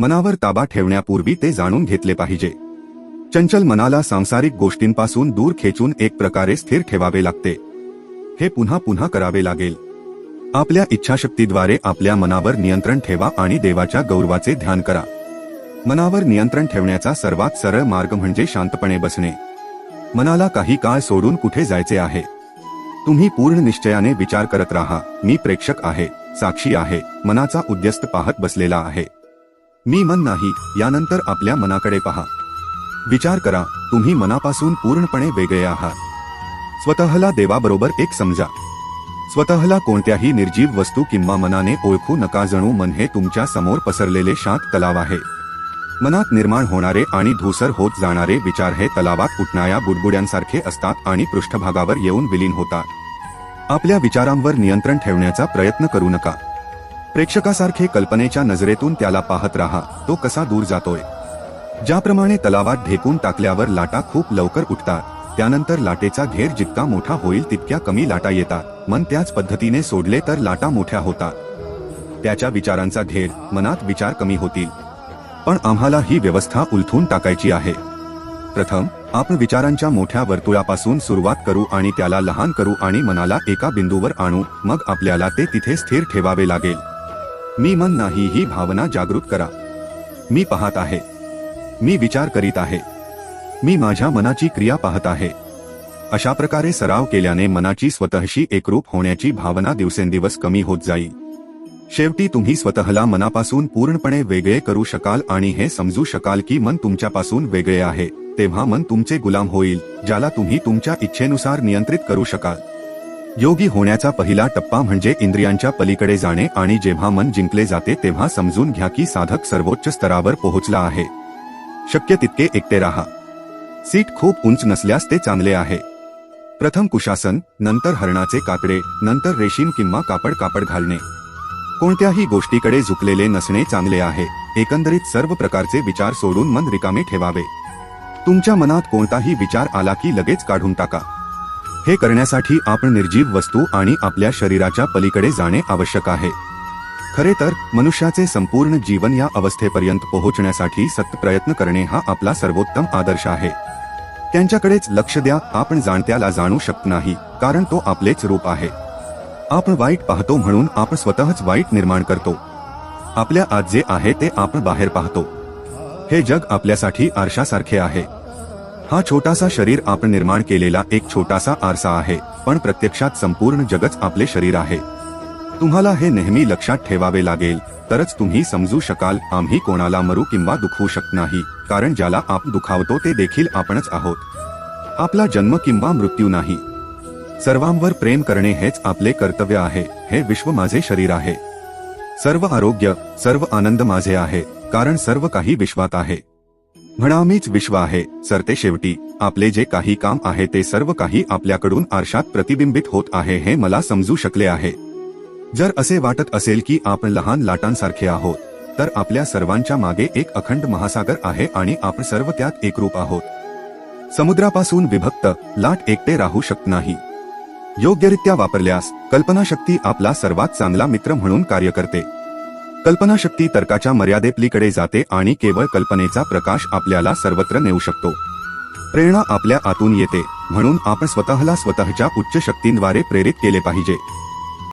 मनावर ताबा ठेवण्यापूर्वी ते जाणून घेतले पाहिजे. चंचल मनाला सांसारिक गोष्टींपासून दूर खेचून एक प्रकारे स्थिर ठेवावे लागते. हे पुन्हा पुन्हा करावे लागेल. आपल्या इच्छाशक्तीद्वारे आपल्या मनावर नियंत्रण ठेवा आणि देवाच्या गौरवाचे ध्यान करा. मनावर नियंत्रण ठेवण्याचा सर्वात सरळ मार्ग म्हणजे शांतपणे बसणे. मनाला काही काळ सोडून कुठे जायचे आहे? तुम्ही पूर्ण निश्चयाने विचार करत राहा मी प्रेक्षक आहे साक्षी आहे मनाचा उद्यस्त पाहत बसलेला आहे. मी मन नाही यानंतर आपल्या मनाकडे पहा. विचार करा तुम्ही मनापासून पूर्णपणे वेगळे आहात. स्वतःला देवाबरोबर एक समजा. स्वतःला कोणत्याही निर्जीव वस्तू किंवा मनाने ओळखू नका जणू मन हे तुमच्यासमोर पसरलेले शांत तलाव आहे. मनात निर्माण होणारे आणि धूसर होत जाणारे विचार हे तलावात उठणाऱ्या बुडबुड्यांसारखे असतात आणि पृष्ठभागावर येऊन विलीन होतात. आपल्या विचारांवर नियंत्रण ठेवण्याचा प्रयत्न करू नका. प्रेक्षकासारखे कल्पनेच्या नजरेतून त्याला पाहत राहा तो कसा दूर जातोय. ज्याप्रमाणे तलावात ढेकून टाकल्यावर लाटा खूप लवकर उठतात त्यानंतर लाटेचा घेर जितका मोठा होईल तितक्या कमी लाटा येतात. मन त्याच पद्धतीने सोडले तर लाटा मोठ्या होतात. त्याच्या विचारांचा घेर मनात विचार कमी होतील. पण आम्हाला ही व्यवस्था उलथून टाकायची आहे. प्रथम आपण विचारांच्या मोठ्या वर्तुळापासून सुरुवात करू आणि त्याला लहान करू आणि मनाला एका बिंदूवर आणू मग आपल्याला ते तिथे स्थिर ठेवावे लागेल. मी मन नाही ही भावना जागृत करा. मी पाहत आहे. मी विचार करीत आहे. मी माझ्या मनाची क्रिया पाहत आहे. अशा प्रकारे सराव केल्याने मनाची स्वतःशी एकरूप होण्याची भावना दिवसेंदिवस कमी होत जाईल शेवटी तुम्ही स्वतःला मनापासून पूर्णपणे वेगळे करू शकाल आणि हे समजू शकाल की मन तुमच्यापासून वेगळे आहे तेव्हा मन तुमचे गुलाम होईल ज्याला तुम्ही तुमच्या इच्छेनुसार नियंत्रित करू शकाल. योगी होण्याचा पहिला टप्पा म्हणजे इंद्रियांच्या पलीकडे जाणे आणि जेव्हा मन जिंकले जाते तेव्हा समजून घ्या की साधक सर्वोच्च स्तरावर पोहोचला आहे. शक्य तितके एकटे राहा. सीट खूप उंच नसल्यास ते चांगले आहे. प्रथम कुशासन नंतर हरणाचे काकडे नंतर रेशीम किंवा कापड कापड घालणे. कोणत्याही गोष्टीकडे झुकलेले नसणे चांगले आहे. एकंदरीत सर्व प्रकारचे विचार सोडून मन रिकामे ठेवावे. तुमच्या मनात कोणताही विचार आला की लगेच काढून टाका. हे करण्यासाठी आपण निर्जीव वस्तू आणि आपल्या शरीराच्या पलीकडे जाणे आवश्यक आहे. खरे तर मनुष्याचे संपूर्ण जीवन या अवस्थेपर्यंत पोहोचण्यासाठी सत प्रयत्न करणे हा आपला सर्वोत्तम आदर्श आहे. त्यांच्याकडेच लक्ष द्या आपण जाणत्याला जाणू शकत नाही कारण तो आपलेच रूप आहे. आपण वाईट पाहतो म्हणून आपण स्वतःच वाईट निर्माण करतो. आपल्या आत जे आहे ते आपण बाहेर पाहतो. हे जग आपल्यासाठी आरशासारखे आहे. हा छोटासा शरीर आपण निर्माण केलेला एक छोटासा आरसा आहे पण प्रत्यक्षात संपूर्ण जगच आपले शरीर आहे. तुम्हाला हे नेहमी लक्षात ठेवावे लागेल तरच तुम्ही समजू शकाल आम्ही कोणाला मरू किंवा दुखवू शकत नाही कारण ज्याला आपण दुखावतो ते देखील आपणच आहोत. आपला जन्म किंवा मृत्यू नाही. सर्वांवर प्रेम करणे हेच आपले कर्तव्य आहे हे विश्व माझे शरीर आहे. सर्व आरोग्य सर्व आनंद माझे आहे कारण सर्व काही विश्वात आहे. म्हणा मीच विश्व आहे. सरते शेवटी आपले जे काही काम आहे ते सर्व काही आपल्याकडून आरशात प्रतिबिंबित होत आहे हे मला समजू शकले आहे. जर असे वाटत असेल की आपण लहान लाटांसारखे आहोत तर आपल्या सर्वांच्या मागे एक अखंड महासागर आहे आणि आपण सर्व त्यात एकरूप आहोत. समुद्रापासून विभक्त लाट एकटे राहू शकत नाही. योग्यरित्या वापरल्यास कल्पनाशक्ती आपला सर्वात चांगला मित्र म्हणून कार्य करते. कल्पनाशक्ती तर्काच्या मर्यादेपलीकडे जाते आणि केवळ कल्पनेचा प्रकाश आपल्याला सर्वत्र नेऊ शकतो. प्रेरणा आपल्या आतून येते म्हणून आपण स्वतःला स्वतःच्या उच्च शक्तींद्वारे प्रेरित केले पाहिजे.